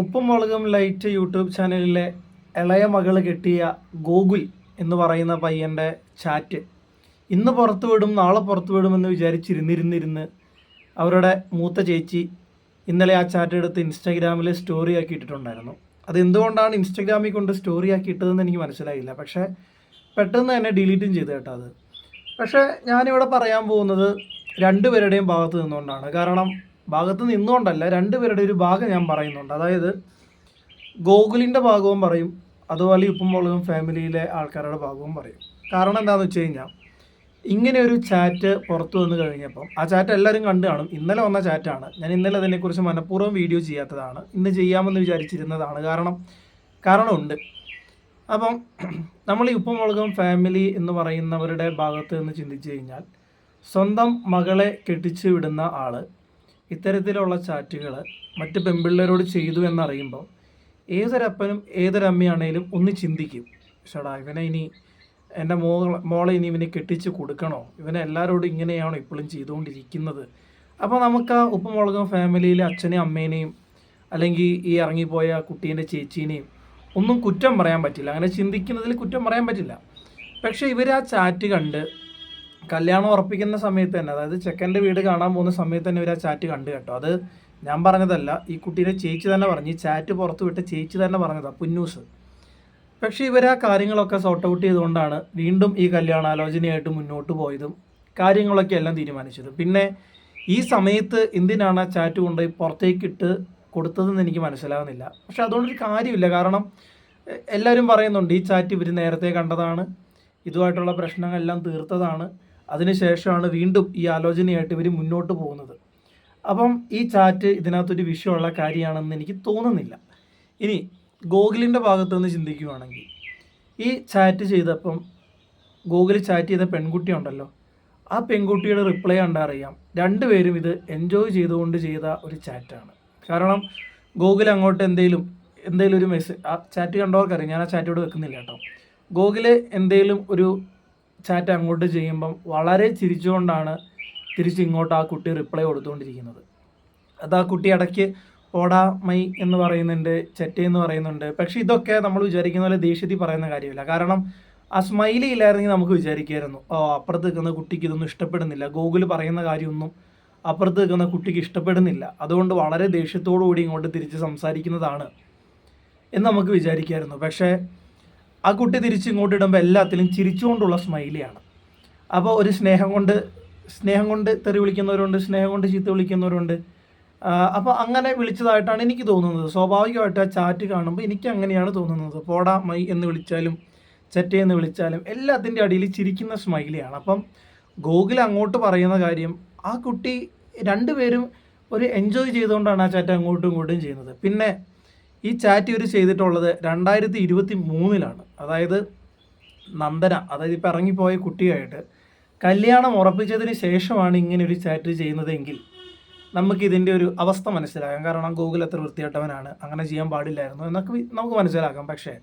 ഉപ്പും മുളകും light YouTube ചാനലിലെ ഇളയ മകൾ കെട്ടിയ ഗോകുൽ എന്ന് പറയുന്ന പയ്യന്റെ ചാറ്റ് ഇന്ന് പുറത്തു വിടും നാളെ പുറത്തു വിടുമെന്ന് വിചാരിച്ചിരുന്നിരുന്നിരുന്ന് അവരുടെ മൂത്ത ചേച്ചി ഇന്നലെ ആ ചാറ്റ് എടുത്ത് ഇൻസ്റ്റാഗ്രാമിൽ സ്റ്റോറി ആക്കി ഇട്ടിട്ടുണ്ടായിരുന്നു അത് എന്തുകൊണ്ടാണ് ഇൻസ്റ്റാഗ്രാമിൽ കൊണ്ട് സ്റ്റോറി ആക്കി ഇട്ടതെന്ന് എനിക്ക് മനസ്സിലായില്ല. പക്ഷേ പെട്ടെന്ന് തന്നെ ഡിലീറ്റും ചെയ്തു കേട്ടോ അത്. പക്ഷേ ഞാനിവിടെ പറയാൻ പോകുന്നത് രണ്ടുപേരുടെയും ഭാഗത്ത് നിന്നുകൊണ്ടാണ്. കാരണം ഭാഗത്ത് നിന്നുകൊണ്ടല്ല രണ്ടുപേരുടെ ഒരു ഭാഗം ഞാൻ പറയുന്നുണ്ട്. അതായത് ഗോകുലിന്റെ ഭാഗവും പറയും അതുപോലെ ഇപ്പം പോലും ഫാമിലിയിലെ ആൾക്കാരുടെ ഭാഗവും പറയും. കാരണം എന്താണെന്ന് വെച്ച് കഴിഞ്ഞാൽ ഇങ്ങനെ ഒരു ചാറ്റ് പുറത്തു വന്നു കഴിഞ്ഞപ്പം ആ ചാറ്റ് എല്ലാവരും കണ്ടു കാണും. ഇന്നലെ വന്ന ചാറ്റാണ് ഞാൻ ഇന്നലെ അതിനെക്കുറിച്ച് മനഃപൂർവം വീഡിയോ ചെയ്യാത്തതാണ്. ഇന്ന് ചെയ്യാമെന്ന് വിചാരിച്ചിരുന്നതാണ് കാരണം കാരണമുണ്ട് അപ്പം നമ്മൾ ഈ ഉപ്പും മുളകും ഫാമിലി എന്ന് പറയുന്നവരുടെ ഭാഗത്ത് നിന്ന് ചിന്തിച്ചു കഴിഞ്ഞാൽ സ്വന്തം മകളെ കെട്ടിച്ചു വിടുന്ന ആൾ ഇത്തരത്തിലുള്ള ചാറ്റുകൾ മറ്റ് പെൺപിള്ളേരോട് ചെയ്തു എന്നറിയുമ്പോൾ ഏതൊരപ്പനും ഏതൊരമ്മയാണേലും ഒന്ന് ചിന്തിക്കും. ചേടാ ഇവനെ ഇനി എന്റെ മോളെ മോളെ ഇനി ഇവനെ കെട്ടിച്ച് കൊടുക്കണോ? ഇവനെ എല്ലാവരോടും ഇങ്ങനെയാണോ ഇപ്പോഴും ചെയ്തുകൊണ്ടിരിക്കുന്നത്? അപ്പോൾ നമുക്ക് ആ ഉപ്പുമുളകും ഫാമിലിയിലെ അച്ഛനെയും അമ്മേനെയും അല്ലെങ്കിൽ ഈ ഇറങ്ങിപ്പോയ കുട്ടീന്റെ ചേച്ചീനെയും ഒന്നും കുറ്റം പറയാൻ പറ്റില്ല. അങ്ങനെ ചിന്തിക്കുന്നതിൽ കുറ്റം പറയാൻ പറ്റില്ല. പക്ഷേ ഇവർ ആ ചാറ്റ് കണ്ട് കല്യാണം ഉറപ്പിക്കുന്ന സമയത്ത് തന്നെ അതായത് ചെക്കന്റെ വീട് കാണാൻ പോകുന്ന സമയത്ത് തന്നെ ഇവർ ആ ചാറ്റ് കണ്ടു കേട്ടോ. അത് ഞാൻ പറഞ്ഞതല്ല ഈ കുട്ടീനെ ചേച്ചി തന്നെ പറഞ്ഞു ഈ ചാറ്റ് പുറത്ത് വിട്ട് ചേച്ചി തന്നെ പറഞ്ഞതാണ് പുന്നൂസ്. പക്ഷേ ഇവർ ആ കാര്യങ്ങളൊക്കെ സോർട്ട് ഔട്ട് ചെയ്തുകൊണ്ടാണ് വീണ്ടും ഈ കല്യാണാലോചനയായിട്ട് മുന്നോട്ട് പോയതും കാര്യങ്ങളൊക്കെ എല്ലാം തീരുമാനിച്ചത്. പിന്നെ ഈ സമയത്ത് എന്തിനാണ് ആ ചാറ്റ് കൊണ്ടുപോയി പുറത്തേക്ക് ഇട്ട് കൊടുത്തതെന്ന് എനിക്ക് മനസ്സിലാകുന്നില്ല പക്ഷെ അതുകൊണ്ടൊരു കാര്യമില്ല കാരണം എല്ലാവരും പറയുന്നുണ്ട് ഈ ചാറ്റ് ഇവർ നേരത്തെ കണ്ടതാണ് ഇതുമായിട്ടുള്ള പ്രശ്നങ്ങളെല്ലാം തീർത്തതാണ്. അതിനുശേഷമാണ് വീണ്ടും ഈ ആലോചനയായിട്ട് ഇവർ മുന്നോട്ട് പോകുന്നത്. അപ്പം ഈ ചാറ്റ് ഇതിനകത്തൊരു വിഷയമുള്ള കാര്യമാണെന്ന് എനിക്ക് തോന്നുന്നില്ല. ഇനി ഗോകുലിന്റെ ഭാഗത്ത് നിന്ന് ചിന്തിക്കുകയാണെങ്കിൽ ഈ ചാറ്റ് ചെയ്തപ്പം ഗൂഗിൾ ചാറ്റ് ചെയ്ത പെൺകുട്ടി ഉണ്ടല്ലോ ആ പെൺകുട്ടിയുടെ റിപ്ലൈ കണ്ടറിയാം. രണ്ടുപേരും ഇത് എൻജോയ് ചെയ്തുകൊണ്ട് ചെയ്ത ഒരു ചാറ്റാണ്. കാരണം ഗൂഗിൾ അങ്ങോട്ട് എന്തെങ്കിലും എന്തെങ്കിലും ഒരു മെസ്സേജ് ആ ചാറ്റ് കണ്ടവർക്കറിയാം. ഞാൻ ആ ചാറ്റ് ഇവിടെ വെക്കുന്നില്ല കേട്ടോ. ഗൂഗിൾ എന്തെങ്കിലും ഒരു ചാറ്റ് അങ്ങോട്ട് ചെയ്യുമ്പം വളരെ ചിരിച്ചുകൊണ്ടാണ് തിരിച്ച് ഇങ്ങോട്ട് ആ കുട്ടി റിപ്ലൈ കൊടുത്തുകൊണ്ടിരിക്കുന്നത്. അത് ആ കുട്ടി ഇടയ്ക്ക് ഓടാ മൈ എന്ന് പറയുന്നുണ്ട് ചെറ്റ എന്ന് പറയുന്നുണ്ട്. പക്ഷേ ഇതൊക്കെ നമ്മൾ വിചാരിക്കുന്ന പോലെ ദേഷ്യത്തിൽ പറയുന്ന കാര്യമില്ല. കാരണം ആ സ്മൈലി ഇല്ലായിരുന്നെങ്കിൽ നമുക്ക് വിചാരിക്കുമായിരുന്നു. ഓ അപ്പുറത്ത് നിൽക്കുന്ന കുട്ടിക്ക് ഇതൊന്നും ഇഷ്ടപ്പെടുന്നില്ല. ഗൂഗിൾ പറയുന്ന കാര്യമൊന്നും അപ്പുറത്ത് നിൽക്കുന്ന കുട്ടിക്ക് ഇഷ്ടപ്പെടുന്നില്ല. അതുകൊണ്ട് വളരെ ദേഷ്യത്തോടു കൂടി ഇങ്ങോട്ട് തിരിച്ച് സംസാരിക്കുന്നതാണ് എന്ന് നമുക്ക് വിചാരിക്കുമായിരുന്നു. പക്ഷേ ആ കുട്ടി തിരിച്ചിങ്ങോട്ട് ഇടുമ്പോൾ എല്ലാത്തിലും ചിരിച്ചുകൊണ്ടുള്ള സ്മൈലിയാണ്. അപ്പോൾ ഒരു സ്നേഹം കൊണ്ട് സ്നേഹം കൊണ്ട് തെറി വിളിക്കുന്നവരുണ്ട് സ്നേഹം കൊണ്ട് ചീത്ത വിളിക്കുന്നവരുണ്ട്. അപ്പോൾ അങ്ങനെ വിളിച്ചതായിട്ടാണ് എനിക്ക് തോന്നുന്നത്. സ്വാഭാവികമായിട്ട് ആ ചാറ്റ് കാണുമ്പോൾ എനിക്ക് അങ്ങനെയാണ് തോന്നുന്നത്. പോടാ മൈ എന്ന് വിളിച്ചാലും ചെറ്റ എന്ന് വിളിച്ചാലും എല്ലാത്തിന്റെ അടിയിൽ ചിരിക്കുന്ന സ്മൈലിയാണ്. അപ്പം ഗൂഗിൾ അങ്ങോട്ട് പറയുന്ന കാര്യം ആ കുട്ടി രണ്ടുപേരും ഒരു എൻജോയ് ചെയ്തുകൊണ്ടാണ് ആ ചാറ്റ് അങ്ങോട്ടും ഇങ്ങോട്ടും ചെയ്യുന്നത്. പിന്നെ ഈ ചാറ്റ് ഇവർ ചെയ്തിട്ടുള്ളത് രണ്ടായിരത്തി ഇരുപത്തി മൂന്നിലാണ് അതായത് നന്ദന അതായത് ഇപ്പം ഇറങ്ങിപ്പോയ കുട്ടിയായിട്ട് കല്യാണം ഉറപ്പിച്ചതിന് ശേഷമാണ് ഇങ്ങനെ ഒരു ചാറ്റ് ചെയ്യുന്നതെങ്കിൽ നമുക്കിതിന്റെ ഒരു അവസ്ഥ മനസ്സിലാകാം. കാരണം ഗൂഗിൾ എത്ര വൃത്തിയായിട്ടവനാണ് അങ്ങനെ ചെയ്യാൻ പാടില്ലായിരുന്നു എന്നൊക്കെ നമുക്ക് മനസ്സിലാക്കാം. പക്ഷേ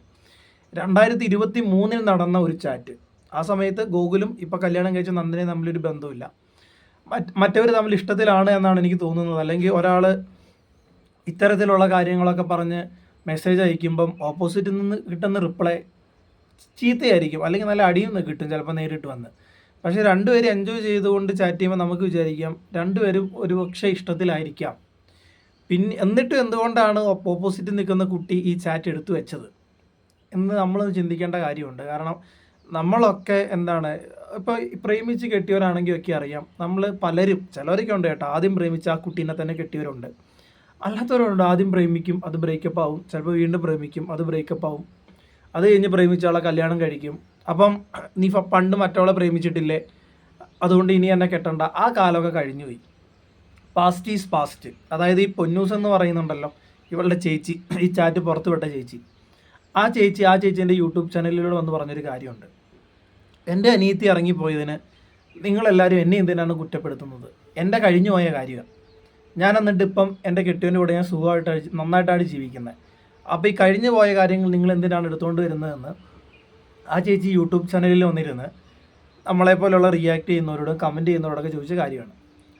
രണ്ടായിരത്തി ഇരുപത്തി മൂന്നിൽ നടന്ന ഒരു ചാറ്റ് ആ സമയത്ത് ഗൂഗിളും ഇപ്പോൾ കല്യാണം കഴിച്ച നന്ദനയും തമ്മിലൊരു ബന്ധമില്ല മറ്റ് മറ്റവർ തമ്മിൽ ഇഷ്ടത്തിലാണ് എന്നാണ് എനിക്ക് തോന്നുന്നത്. അല്ലെങ്കിൽ ഒരാൾ ഇത്തരത്തിലുള്ള കാര്യങ്ങളൊക്കെ പറഞ്ഞ് മെസ്സേജ് അയക്കുമ്പം ഓപ്പോസിറ്റിൽ നിന്ന് കിട്ടുന്ന റിപ്ലൈ ചീത്തയായിരിക്കും. അല്ലെങ്കിൽ നല്ല അടിയും കിട്ടും ചിലപ്പോൾ നേരിട്ട് വന്ന്. പക്ഷേ രണ്ടുപേരും എൻജോയ് ചെയ്തുകൊണ്ട് ചാറ്റ് ചെയ്യുമ്പോൾ നമുക്ക് വിചാരിക്കാം രണ്ടുപേരും ഒരു പക്ഷേ ഇഷ്ടത്തിലായിരിക്കാം. പിന്നെ എന്നിട്ടും എന്തുകൊണ്ടാണ് ഓപ്പോസിറ്റ് നിൽക്കുന്ന കുട്ടി ഈ ചാറ്റ് എടുത്തു വെച്ചത്? എന്ന് നമ്മൾ ചിന്തിക്കേണ്ട കാര്യമുണ്ട്. കാരണം നമ്മളൊക്കെ എന്താണ് ഇപ്പോൾ പ്രേമിച്ച് കെട്ടിയവരാണെങ്കിൽ ഒക്കെ അറിയാം. നമ്മൾ പലരും ചിലവരൊക്കെ ഉണ്ട് കേട്ടോ. ആദ്യം പ്രേമിച്ച് ആ കുട്ടീനെ തന്നെ കെട്ടിയവരുണ്ട്. അല്ലാത്തവരുണ്ട് ആദ്യം പ്രേമിക്കും അത് ബ്രേക്കപ്പ് ആവും. ചിലപ്പോൾ വീണ്ടും പ്രേമിക്കും അത് ബ്രേക്കപ്പ് ആവും. അത് കഴിഞ്ഞ് പ്രേമിച്ച ആളെ കല്യാണം കഴിക്കും. അപ്പം നീ പണ്ട് മറ്റവളെ പ്രേമിച്ചിട്ടില്ലേ? അതുകൊണ്ട് ഇനി എന്നെ കെട്ടണ്ട. ആ കാലമൊക്കെ കഴിഞ്ഞു പോയി പാസ്റ്റ് ഈസ് പാസ്റ്റ് അതായത് ഈ പൊന്നൂസ് എന്ന് പറയുന്നുണ്ടല്ലോ ഇവളുടെ ചേച്ചി. ഈ ചാറ്റ് പുറത്തുവിട്ട ചേച്ചി. ആ ചേച്ചി ആ ചേച്ചീന്റെ യൂട്യൂബ് ചാനലിലൂടെ വന്ന് പറഞ്ഞൊരു കാര്യമുണ്ട്. എന്റെ അനിയത്തി ഇറങ്ങിപ്പോയതിന് നിങ്ങളെല്ലാവരും എന്നെ എന്തിനാണ് കുറ്റപ്പെടുത്തുന്നത്? എന്റെ കഴിഞ്ഞു പോയ കാര്യമാണ്. ഞാൻ എന്നിട്ട് ഇപ്പം എന്റെ കെട്ടിയവന്റെ കൂടെ ഞാൻ സുഖമായിട്ടാണ് നന്നായിട്ടാണ് ജീവിക്കുന്നത് അപ്പോൾ ഈ കഴിഞ്ഞു പോയ കാര്യങ്ങൾ നിങ്ങൾ എന്തിനാണ് എടുത്തുകൊണ്ട് വരുന്നതെന്ന് ആ ചേച്ചി യൂട്യൂബ് ചാനലിൽ വന്നിരുന്ന് നമ്മളെപ്പോലുള്ള റിയാക്ട് ചെയ്യുന്നവരോടും കമന്റ് ചെയ്യുന്നവരോടൊക്കെ ചോദിച്ച കാര്യമാണ്.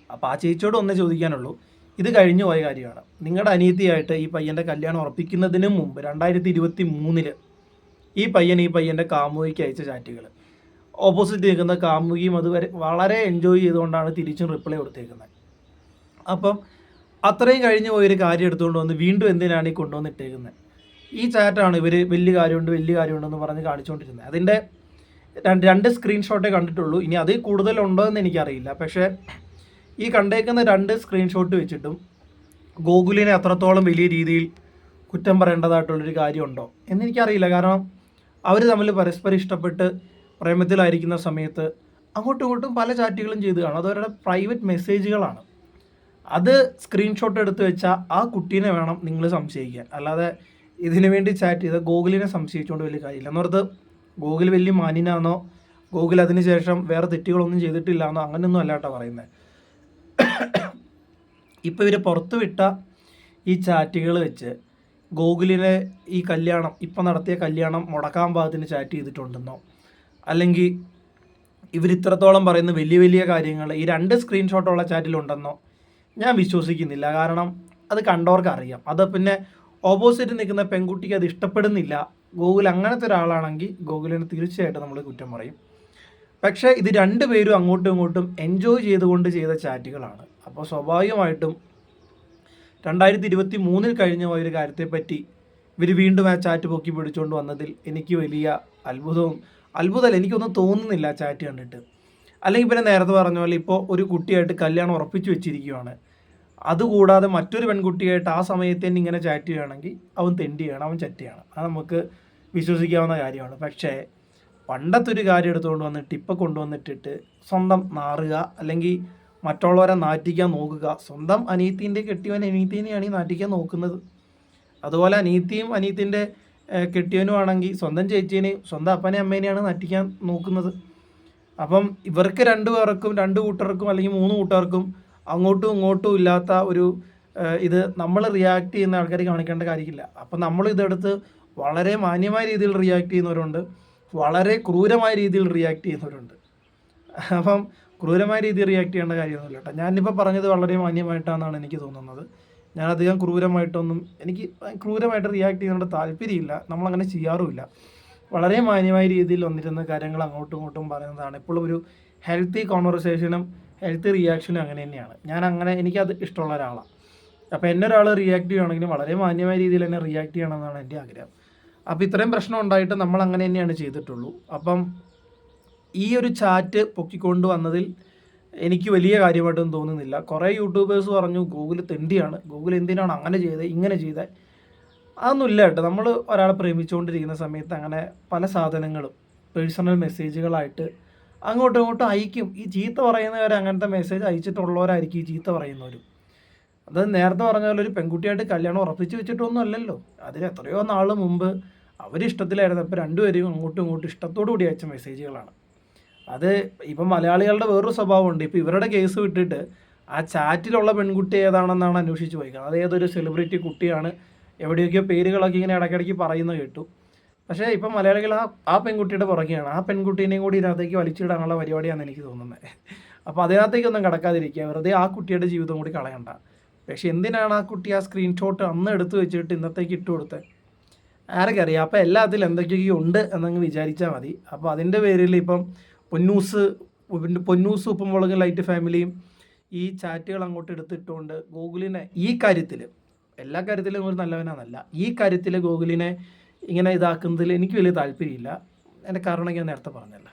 അപ്പോൾ ആ ചേച്ചിയോട് ഒന്നേ ചോദിക്കാനുള്ളൂ. ഇത് കഴിഞ്ഞു പോയ കാര്യമാണ്. നിങ്ങളുടെ അനീതിയായിട്ട് ഈ പയ്യന്റെ കല്യാണം ഉറപ്പിക്കുന്നതിന് മുമ്പ് രണ്ടായിരത്തി ഇരുപത്തി മൂന്നിൽ ഈ പയ്യൻ ഈ പയ്യന്റെ കാമുകിക്ക് അയച്ച ചാറ്റുകൾ ഓപ്പോസിറ്റ് നിൽക്കുന്ന കാമുകിയും അതുവരെ വളരെ എൻജോയ് ചെയ്തുകൊണ്ടാണ് തിരിച്ചും റിപ്ലൈ കൊടുത്തേക്കുന്നത് അപ്പം അത്രയും കഴിഞ്ഞ് പോയൊരു കാര്യം എടുത്തുകൊണ്ട് വന്ന് വീണ്ടും എന്തിനാണ് ഈ കൊണ്ടുവന്നിട്ടേക്കുന്നത് ഈ ചാറ്റാണ് ഇവർ വലിയ കാര്യമുണ്ട് വലിയ കാര്യമുണ്ടെന്ന് പറഞ്ഞ് കാണിച്ചുകൊണ്ടിരുന്നത് അതിന്റെ രണ്ട് സ്ക്രീൻഷോട്ടേ കണ്ടിട്ടുള്ളൂ. ഇനി അതിൽ കൂടുതലുണ്ടോ എന്ന് എനിക്കറിയില്ല. പക്ഷേ ഈ കണ്ടേക്കുന്ന രണ്ട് സ്ക്രീൻഷോട്ട് വെച്ചിട്ടും ഗോകുലിനെ അത്രത്തോളം വലിയ രീതിയിൽ കുറ്റം പറയേണ്ടതായിട്ടുള്ളൊരു കാര്യമുണ്ടോ എന്നെനിക്കറിയില്ല കാരണം അവർ തമ്മിൽ പരസ്പരം ഇഷ്ടപ്പെട്ട് പ്രേമത്തിലായിരിക്കുന്ന സമയത്ത് അങ്ങോട്ടും ഇങ്ങോട്ടും പല ചാറ്റുകളും ചെയ്തു കാണും. അതവരുടെ പ്രൈവറ്റ് മെസ്സേജുകളാണ് അത് സ്ക്രീൻഷോട്ട് എടുത്തു വെച്ചാൽ ആ കുട്ടീനെ വേണം നിങ്ങൾ സംശയിക്കാൻ. അല്ലാതെ ഇതിനു വേണ്ടി ചാറ്റ് ചെയ്ത ഗൂഗിളിനെ സംശയിച്ചുകൊണ്ട് വലിയ കാര്യമില്ല. എന്ന് പറഞ്ഞത് ഗൂഗിൾ വലിയ മാന്യനാണെന്നോ ഗൂഗിൾ അതിന് ശേഷം വേറെ തെറ്റുകളൊന്നും ചെയ്തിട്ടില്ല എന്നോ അങ്ങനെയൊന്നും അല്ല കേട്ടോ പറയുന്നത് ഇപ്പോൾ ഇവർ പുറത്തുവിട്ട ഈ ചാറ്റുകൾ വെച്ച് ഗൂഗിളിനെ ഈ കല്യാണം ഇപ്പം നടത്തിയ കല്യാണം മുടക്കാൻ പാകത്തിന് ചാറ്റ് ചെയ്തിട്ടുണ്ടെന്നോ അല്ലെങ്കിൽ ഇവർ ഇത്രത്തോളം പറയുന്ന വലിയ വലിയ കാര്യങ്ങൾ ഈ രണ്ട് സ്ക്രീൻഷോട്ടുള്ള ചാറ്റിലുണ്ടെന്നോ ഞാൻ വിശ്വസിക്കുന്നില്ല. കാരണം അത് കണ്ടവർക്ക് അറിയാം അത് പിന്നെ ഓപ്പോസിറ്റ് നിൽക്കുന്ന പെൺകുട്ടിക്ക് അത് ഇഷ്ടപ്പെടുന്നില്ല. ഗോകുൽ അങ്ങനത്തെ ഒരാളാണെങ്കിൽ ഗോകുലിന് തീർച്ചയായിട്ടും നമ്മൾ കുറ്റം പറയും. പക്ഷേ ഇത് രണ്ടുപേരും അങ്ങോട്ടും ഇങ്ങോട്ടും എൻജോയ് ചെയ്തുകൊണ്ട് ചെയ്ത ചാറ്റുകളാണ്. അപ്പോൾ സ്വാഭാവികമായിട്ടും രണ്ടായിരത്തി ഇരുപത്തി മൂന്നിൽ കഴിഞ്ഞ ഒരു കാര്യത്തെപ്പറ്റി ഇവർ വീണ്ടും ആ ചാറ്റ് പൊക്കി പിടിച്ചുകൊണ്ട് വന്നതിൽ എനിക്ക് വലിയ അത്ഭുതവും അത്ഭുതമല്ല എനിക്കൊന്നും തോന്നുന്നില്ല ആ ചാറ്റ് കണ്ടിട്ട്. അല്ലെങ്കിൽ പിന്നെ നേരത്തെ പറഞ്ഞ പോലെ ഇപ്പോൾ ഒരു കുട്ടിയായിട്ട് കല്യാണം ഉറപ്പിച്ചു വെച്ചിരിക്കുകയാണ് അതുകൂടാതെ മറ്റൊരു പെൺകുട്ടിയായിട്ട് ആ സമയത്ത് തന്നെ ഇങ്ങനെ ചാറ്റ് ചെയ്യുകയാണെങ്കിൽ അവൻ തെണ്ടിയാണ് അവൻ ചറ്റിയാണ് അത് നമുക്ക് വിശ്വസിക്കാവുന്ന കാര്യമാണ്. പക്ഷേ പണ്ടത്തെ ഒരു കാര്യം എടുത്തുകൊണ്ട് വന്നിട്ട് ഇപ്പം കൊണ്ടുവന്നിട്ടിട്ട് സ്വന്തം നാറുക അല്ലെങ്കിൽ മറ്റുള്ളവരെ നാറ്റിക്കാൻ നോക്കുക. സ്വന്തം അനീത്തിന്റെ കെട്ടിയവൻ അനീത്തിനെയാണ് ഈ നാറ്റിക്കാൻ നോക്കുന്നത്. അതുപോലെ അനീത്തിയും അനീത്തിന്റെ കെട്ടിയവനും ആണെങ്കിൽ സ്വന്തം ചേച്ചീനെയും സ്വന്തം അപ്പനെയും അമ്മേനെയാണ് നാറ്റിക്കാൻ നോക്കുന്നത്. അപ്പം ഇവർക്ക് രണ്ടു പേർക്കും രണ്ട് കൂട്ടർക്കും അല്ലെങ്കിൽ മൂന്ന് കൂട്ടർക്കും അങ്ങോട്ടും ഇങ്ങോട്ടും ഇല്ലാത്ത ഒരു ഇത് നമ്മൾ റിയാക്ട് ചെയ്യുന്ന ആൾക്കാർ കാണിക്കേണ്ട കാര്യമില്ല. അപ്പം നമ്മൾ ഇതെടുത്ത് വളരെ മാന്യമായ രീതിയിൽ റിയാക്ട് ചെയ്യുന്നവരുണ്ട്. വളരെ ക്രൂരമായ രീതിയിൽ റിയാക്ട് ചെയ്യുന്നവരുണ്ട്. അപ്പം ക്രൂരമായ രീതിയിൽ റിയാക്ട് ചെയ്യേണ്ട കാര്യമൊന്നുമില്ല കേട്ടോ. ഞാനിപ്പോൾ പറഞ്ഞത് വളരെ മാന്യമായിട്ടാണെന്നാണ് എനിക്ക് തോന്നുന്നത്. ഞാൻ അധികം ക്രൂരമായിട്ടൊന്നും എനിക്ക് ക്രൂരമായിട്ട് റിയാക്ട് ചെയ്യുന്നതുകൊണ്ട് താല്പര്യമില്ല. നമ്മളങ്ങനെ ചെയ്യാറുമില്ല. വളരെ മാന്യമായ രീതിയിൽ വന്നിരുന്ന കാര്യങ്ങൾ അങ്ങോട്ടും ഇങ്ങോട്ടും പറയുന്നതാണ്. ഇപ്പോൾ ഒരു ഹെൽത്തി കോൺവെർസേഷനും ഹെൽത്തി റിയാക്ഷനും അങ്ങനെ തന്നെയാണ്. ഞാൻ അങ്ങനെ എനിക്കത് ഇഷ്ടമുള്ള ഒരാളാണ്. അപ്പോൾ എന്നെ ഒരാൾ റിയാക്ട് ചെയ്യുകയാണെങ്കിലും വളരെ മാന്യമായ രീതിയിൽ തന്നെ റിയാക്ട് ചെയ്യണമെന്നാണ് എന്റെ ആഗ്രഹം. അപ്പോൾ ഇത്രയും പ്രശ്നം ഉണ്ടായിട്ട് നമ്മൾ അങ്ങനെ തന്നെയാണ് ചെയ്തിട്ടുള്ളൂ. അപ്പം ഈ ഒരു ചാറ്റ് പൊക്കിക്കൊണ്ട് വന്നതിൽ എനിക്ക് വലിയ കാര്യമായിട്ടൊന്നും തോന്നുന്നില്ല. കുറേ യൂട്യൂബേഴ്സ് പറഞ്ഞു ഗൂഗിൾ തെണ്ടിയാണ്. ഗൂഗിൾ എന്തിനാണ് അങ്ങനെ ചെയ്തത് ഇങ്ങനെ ചെയ്തത് അതൊന്നുമില്ല കേട്ടോ. നമ്മൾ ഒരാളെ പ്രേമിച്ചുകൊണ്ടിരിക്കുന്ന സമയത്ത് അങ്ങനെ പല സാധനങ്ങളും പേഴ്സണൽ മെസ്സേജുകളായിട്ട് അങ്ങോട്ടും ഇങ്ങോട്ടും അയക്കും. ഈ ചീത്ത പറയുന്നവർ അങ്ങനത്തെ മെസ്സേജ് അയച്ചിട്ടുള്ളവരായിരിക്കും ഈ ചീത്ത പറയുന്നവരും. അത് നേരത്തെ പറഞ്ഞ പോലെ ഒരു പെൺകുട്ടിയായിട്ട് കല്യാണം ഉറപ്പിച്ച് വെച്ചിട്ടൊന്നും അല്ലല്ലോ. അതിന് എത്രയോ നാൾ മുമ്പ് അവരിഷ്ടത്തിലായിരുന്നു. അപ്പോൾ രണ്ടുപേരും അങ്ങോട്ടും ഇങ്ങോട്ടും ഇഷ്ടത്തോടു കൂടി അയച്ച മെസ്സേജുകളാണ്. അത് ഇപ്പം മലയാളികളുടെ വേറൊരു സ്വഭാവമുണ്ട്. ഇപ്പോൾ ഇവരുടെ കേസ് വിട്ടിട്ട് ആ ചാറ്റിലുള്ള പെൺകുട്ടി ഏതാണെന്നാണ് അന്വേഷിച്ച് പോയിക്കുന്നത്. അത് ഏതൊരു സെലിബ്രിറ്റി കുട്ടിയാണ് എവിടെയൊക്കെയോ പേരുകളൊക്കെ ഇങ്ങനെ ഇടയ്ക്കിടയ്ക്ക് പറയുന്ന കേട്ടു. പക്ഷേ ഇപ്പം മലയാളികൾ ആ ആ പെൺകുട്ടിയുടെ പുറകെയാണ്. ആ പെൺകുട്ടീനെയും കൂടി ഇതിനകത്തേക്ക് വലിച്ചിടാനുള്ള പരിപാടിയാണ് എനിക്ക് തോന്നുന്നത്. അപ്പോൾ അതിനകത്തേക്കൊന്നും കിടക്കാതിരിക്കുക. വെറുതെ ആ കുട്ടിയുടെ ജീവിതം കൂടി കളയണ്ട. പക്ഷെ എന്തിനാണ് ആ കുട്ടി ആ സ്ക്രീൻഷോട്ട് അന്ന് എടുത്തു വെച്ചിട്ട് ഇന്നത്തേക്ക് ഇട്ട് കൊടുത്തത് ആരൊക്കെ അറിയാം അപ്പോൾ എല്ലാത്തിലും എന്തൊക്കെയൊക്കെ ഉണ്ട് എന്നങ്ങ് വിചാരിച്ചാൽ മതി. അപ്പോൾ അതിന്റെ പേരിൽ ഇപ്പം പൊന്നൂസ് പൊന്നൂസ് ഉപ്പുമുളക് ലൈറ്റ് ഫാമിലിയും ഈ ചാറ്റുകൾ അങ്ങോട്ട് എടുത്തിട്ടുകൊണ്ട് ഗൂഗിളിനെ ഈ കാര്യത്തിൽ എല്ലാ കാര്യത്തിലും ഒരു നല്ലവനാണെന്നല്ല ഈ കാര്യത്തിൽ ഗൂഗിളിനെ ഇങ്ങനെ ഇതാക്കുന്നതിൽ എനിക്ക് വലിയ താല്പര്യമില്ല. എന്റെ കാരണം ഞാൻ നേരത്തെ പറഞ്ഞല്ലോ.